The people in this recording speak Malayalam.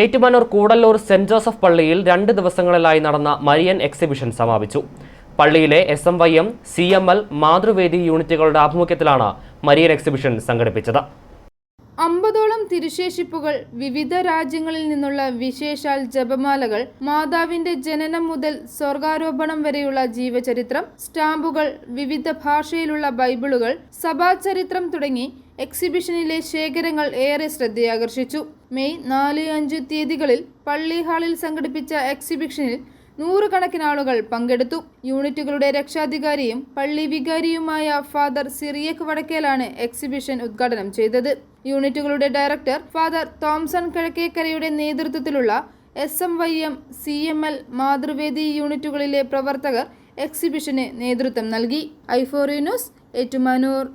ഏറ്റുമാനൂർ കൂടല്ലൂർ സെന്റ് ജോസഫ് പള്ളിയിൽ രണ്ട് ദിവസങ്ങളിലായി നടന്ന മരിയൻ എക്സിബിഷൻ സമാപിച്ചു. പള്ളിയിലെ S M Y M C M L Mathruvedi യൂണിറ്റുകളുടെ ആഭിമുഖ്യത്തിലാണ് മരിയൻ എക്സിബിഷൻ സംഘടിപ്പിച്ചത്. അമ്പതോളം തിരുശേഷിപ്പുകൾ വിവിധ രാജ്യങ്ങളിൽ നിന്നുള്ള വിശേഷാൽ ജപമാലകൾ മാതാവിന്റെ ജനനം മുതൽ സ്വർഗാരോപണം വരെയുള്ള ജീവചരിത്രം സ്റ്റാമ്പുകൾ വിവിധ ഭാഷയിലുള്ള ബൈബിളുകൾ സഭാചരിത്രം തുടങ്ങി എക്സിബിഷനിലെ ശേഖരങ്ങൾ ഏറെ ശ്രദ്ധയാകർഷിച്ചു. മെയ് നാല് അഞ്ച് തീയതികളിൽ പള്ളി ഹാളിൽ സംഘടിപ്പിച്ച എക്സിബിഷനിൽ നൂറുകണക്കിന് ആളുകൾ പങ്കെടുത്തു. യൂണിറ്റുകളുടെ രക്ഷാധികാരിയും പള്ളി വികാരിയുമായ ഫാദർ സിറിയക് വടക്കേലാണ് എക്സിബിഷൻ ഉദ്ഘാടനം ചെയ്തത്. യൂണിറ്റുകളുടെ ഡയറക്ടർ ഫാദർ തോംസൺ കിഴക്കേക്കരയുടെ നേതൃത്വത്തിലുള്ള S M Y M C M L Mathruvedi യൂണിറ്റുകളിലെ പ്രവർത്തകർ എക്സിബിഷന് നേതൃത്വം നൽകി. ഐഫോറി ന്യൂസ് ഏറ്റുമാനൂർ.